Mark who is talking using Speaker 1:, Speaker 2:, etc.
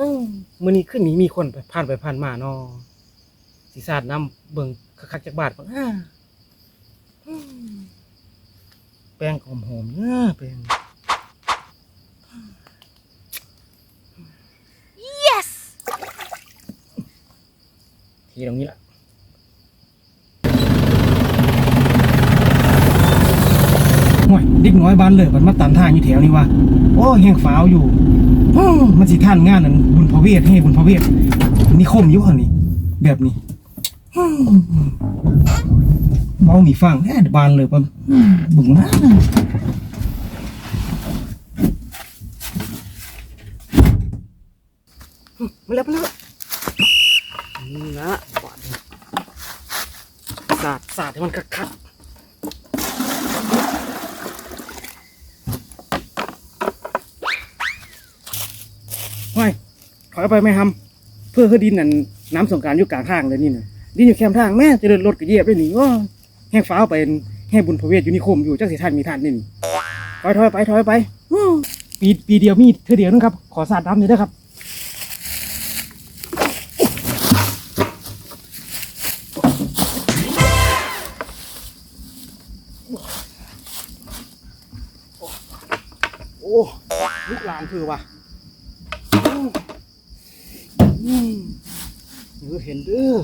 Speaker 1: อืมมื้อนี้ขึ้นนี้มีคนไปผ่านไปผ่านมาเนาะสิสาดน้ำเบิ่งคักๆจากบาทก่อนอ่าอืมแป้งหอมๆเนาะแป้ง
Speaker 2: yes
Speaker 1: ทีตรงนี้ละห่วยเด็กน้อยบ้านเลยมันมาตันทางอยู่แถวนี้ว่าโอ้แห้งฟ้าวอยู่อ้อ มันสิท่านงานนั้นบุญพระเวทให้บุญพระเวทนิคมอยู่หั่นนี่แบบนี้อื้อเบาหนีฟังแน่บานเลยปะบึงนะมาแล้วมาแล้วนี่นะบาดนี้สาดสาดให้มันคักๆห้อยถ อยไปไมฮัมเพื่อคือดินนั่นน้ำสงการอยู่กลางทางเลยนี่นะดินอยู่แคมทางแม่จะเดินรถก็เหยียบได้หนี่ว้าแห้งฟ้าไปแห้งบุญพระเวทอยู่นิคมอยู่จักสิท่านมีท่านนี่ถอยถอยไปถอยไปปีปีเดียวมีเธอเดียวนึงครับ ขอสาดน้ำหน่อยเด้อครับโอ้ลูกหลานคือว่ะ เดี๋ยวเห็นเด้อ